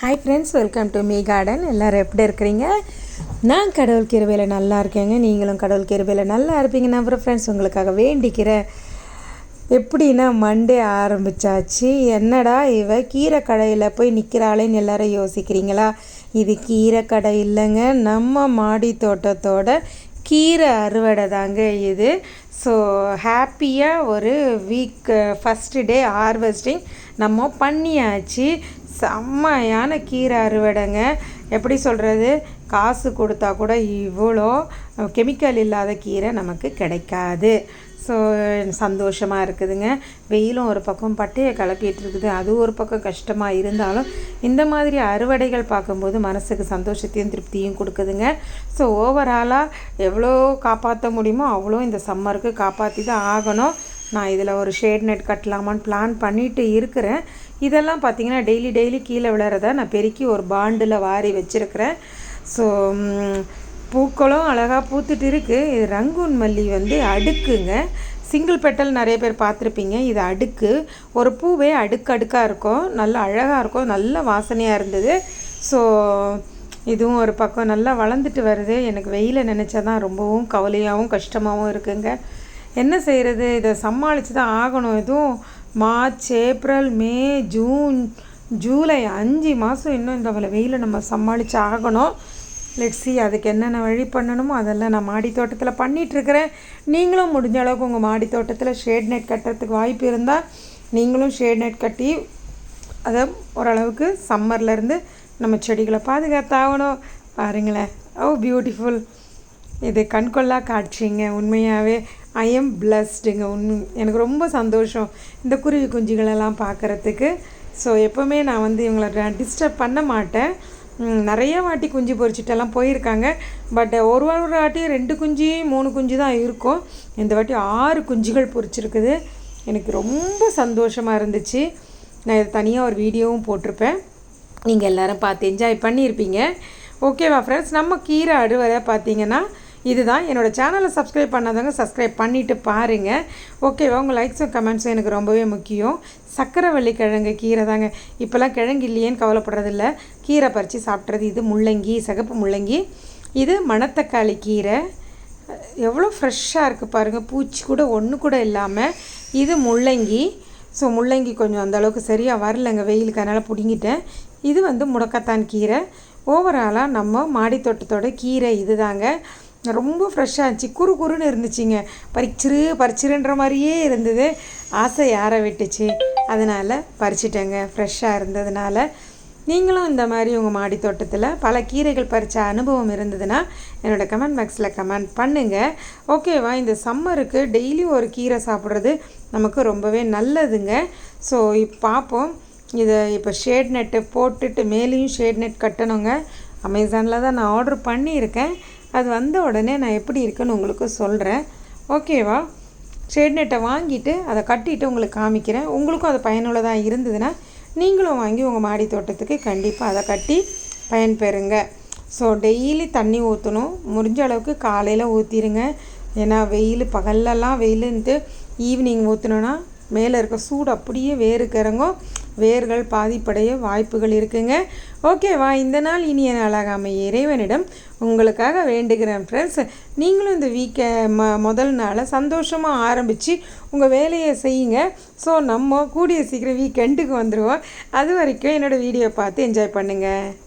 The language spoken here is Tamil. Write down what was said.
Hi friends welcome to me garden எல்லோரும் எப்படி இருக்கிறீங்க? நான் கடவுள் கிருபையில் நல்லா இருக்கேங்க. நீங்களும் கடவுள் கிருபையில் நல்லா இருப்பீங்க. நான் அப்புறம் ஃப்ரெண்ட்ஸ் உங்களுக்காக வேண்டிக்கிறேன் எப்படின்னா மண்டே ஆரம்பிச்சாச்சு. என்னடா இவ கீரை கடையில் போய் நிற்கிறாளேன்னு எல்லாரும் யோசிக்கிறீங்களா? இது கீரை கடை இல்லைங்க. நம்ம மாடி தோட்டத்தோட கீரை அறுவடை தாங்க இது. ஸோ ஹாப்பியாக ஒரு வீக் ஃபஸ்ட்டு டே ஹார்வெஸ்டிங் நம்ம பண்ணியாச்சு. செம்மையான கீரை அறுவடைங்க. எப்படி சொல்கிறது காசு கொடுத்தா கூட இவ்வளோ கெமிக்கல் இல்லாத கீரை நமக்கு கிடைக்காது. ஸோ சந்தோஷமாக இருக்குதுங்க. வெயிலும் ஒரு பக்கம் பட்டையை கிளப்பிட்டு இருக்குது. அது ஒரு பக்கம் கஷ்டமாக இருந்தாலும் இந்த மாதிரி அறுவடைகள் பார்க்கும்போது மனசுக்கு சந்தோஷத்தையும் திருப்தியும் கொடுக்குதுங்க. ஸோ ஓவராலாக எவ்வளோ காப்பாற்ற முடியுமோ அவ்வளோ இந்த சம்மருக்கு காப்பாற்றி தான் ஆகணும். நான் இதில் ஒரு ஷேட் நெட் கட்டலாமான்னு பிளான் பண்ணிட்டு இருக்கிறேன். இதெல்லாம் பார்த்திங்கன்னா டெய்லி டெய்லி கீழே விழுறத நான் பெருக்கி ஒரு பாண்டில் வாரி வச்சுருக்கிறேன். ஸோ பூக்களும் அழகாக பூத்துட்டு இருக்குது இது ரங்கூன் மல்லி வந்து அடுக்குங்க. சிங்கிள் பெட்டல் நிறைய பேர் பார்த்துருப்பீங்க. இது அடுக்கு. ஒரு பூவே அடுக்கு அடுக்காக இருக்கும். நல்லா அழகாக இருக்கும். நல்ல வாசனையாக இருந்தது. ஸோ இதுவும் ஒரு பக்கம் நல்லா வளர்ந்துட்டு வருது. எனக்கு வெயிலை நினச்சா தான் ரொம்பவும் கவலையாகவும் கஷ்டமாகவும் இருக்குங்க. என்ன செய்கிறது இதை சமாளித்து தான் ஆகணும். எதுவும் March April May June July அஞ்சு மாதம் இன்னும் இந்த வெயிலை நம்ம சமாளித்து ஆகணும். லெட்ஸி அதுக்கு என்னென்ன வழி பண்ணணுமோ அதெல்லாம் நான் மாடி தோட்டத்தில் பண்ணிகிட்ருக்கிறேன் நீங்களும் முடிஞ்ச அளவுக்கு உங்கள் மாடி தோட்டத்தில் ஷேட் நெட் கட்டுறதுக்கு வாய்ப்பு இருந்தால் நீங்களும் ஷேட் நெட் கட்டி அதை ஓரளவுக்கு சம்மர்லேருந்து நம்ம செடிகளை பாதுகாத்தாகணும். பாருங்களேன் ஓ பியூட்டிஃபுல் இது கண்கொள்ளா காட்சிங்க உண்மையாகவே ஐ எம் பிளஸ்டுங்க உண் எனக்கு ரொம்ப சந்தோஷம். இந்த குருவி குஞ்சுகளெல்லாம் பார்க்குறதுக்கு. ஸோ எப்போவுமே நான் வந்து இவங்களை டிஸ்டர்ப் பண்ண மாட்டேன். நிறைய வாட்டி குஞ்சு பொறிச்சிட்டெல்லாம் போயிருக்காங்க. பட் ஒரு ஒரு வாட்டியும் ரெண்டு குஞ்சு மூணு குஞ்சு தான் இருக்கும். இந்த வாட்டி ஆறு குஞ்சுகள் பொறிச்சிருக்குது. எனக்கு ரொம்ப சந்தோஷமாக இருந்துச்சு. நான் இதை தனியாக ஒரு வீடியோவும் போட்டிருப்பேன். நீங்கள் எல்லோரும் பார்த்து என்ஜாய் பண்ணியிருப்பீங்க. ஓகேவா ஃப்ரெண்ட்ஸ் நம்ம கீரை அடுவரை பார்த்தீங்கன்னா இதுதான். என்னோடய சேனலை சப்ஸ்கிரைப் பண்ணாதவங்க சப்ஸ்கிரைப் பண்ணிவிட்டு பாருங்கள் ஓகேவா உங்கள் லைக்ஸும் கமெண்ட்ஸும் எனக்கு ரொம்பவே முக்கியம். சக்கரவள்ளி கிழங்கு கீரை தாங்க. இப்போல்லாம் கிழங்கு இல்லையேன்னு கவலைப்படுறதில்ல. கீரை பறித்து சாப்பிட்றது இது முள்ளங்கி சிகப்பு முள்ளங்கி. இது மணத்தக்காளி கீரை. எவ்வளோ ஃப்ரெஷ்ஷாக இருக்குது பாருங்கள் பூச்சி கூட ஒன்று கூட இல்லாமல் இது முள்ளங்கி. ஸோ முள்ளங்கி கொஞ்சம் அந்தளவுக்கு சரியாக வரலங்க. வெயிலுக்கு அதனால் பிடுங்கிட்டேன். இது வந்து முடக்கத்தான் கீரை. ஓவராலாக நம்ம மாடித்தோட்டத்தோட கீரை இது தாங்க ரொம்ப ஃப்ரெஷ்ஷாக இருந்துச்சு. குறு குறுன்னு இருந்துச்சுங்க. பறிச்சிரு பறிச்சிருன்ற மாதிரியே இருந்தது. ஆசை யாரை விட்டுச்சு? அதனால் பறிச்சிட்டேங்க. ஃப்ரெஷ்ஷாக இருந்ததுனால நீங்களும் இந்த மாதிரி உங்கள் மாடி தோட்டத்தில் பல கீரைகள் பறித்த அனுபவம் இருந்ததுன்னா என்னோடய கமெண்ட் பாக்ஸில் கமெண்ட் பண்ணுங்கள் ஓகேவா இந்த சம்மருக்கு டெய்லி ஒரு கீரை சாப்பிட்றது நமக்கு ரொம்பவே நல்லதுங்க. ஸோ இப்போ பார்ப்போம் இதை இப்போ ஷேட் நெட்டு போட்டுட்டு மேலேயும் ஷேட் நெட் கட்டணுங்க. அமேசானில் தான் நான் ஆர்டர் பண்ணியிருக்கேன். அது வந்த உடனே நான் எப்படி இருக்குன்னு உங்களுக்கு சொல்கிறேன் ஓகேவா? ஷேட் நெட்டை வாங்கிட்டு அதை கட்டிட்டு உங்களுக்கு காமிக்கிறேன். உங்களுக்கும் அது பயனுள்ளதாக இருந்ததுன்னா நீங்களும் வாங்கி உங்கள் மாடி தோட்டத்துக்கு கண்டிப்பாக அதை கட்டி பயன்பெறுங்க ஸோ டெய்லி தண்ணி ஊற்றணும் முடிஞ்ச அளவுக்கு காலையில் ஊற்றிடுங்க ஏன்னா வெயில் பகல்லலாம் வெயிலுன்ட்டு ஈவினிங் ஊற்றினோன்னா மேலே இருக்க சூடு அப்படியே வேருக்கு இறங்கும். வேர்கள் பாதிப்படைய வாய்ப்புகள் இருக்குங்க. ஓகேவா இந்த நாள் இனிய நாளாக அமைய இறைவனிடம் உங்களுக்காக வேண்டுகிறேன் ஃப்ரெண்ட்ஸ் நீங்களும் இந்த வீக்க ம முதல் நாளை சந்தோஷமாக ஆரம்பித்து உங்கள் வேலையை செய்யுங்க. ஸோ நம்ம கூடிய சீக்கிரம் வீக்கெண்டுக்கு வந்துடுவோம் அது வரைக்கும் என்னோடய வீடியோ பார்த்து என்ஜாய் பண்ணுங்கள்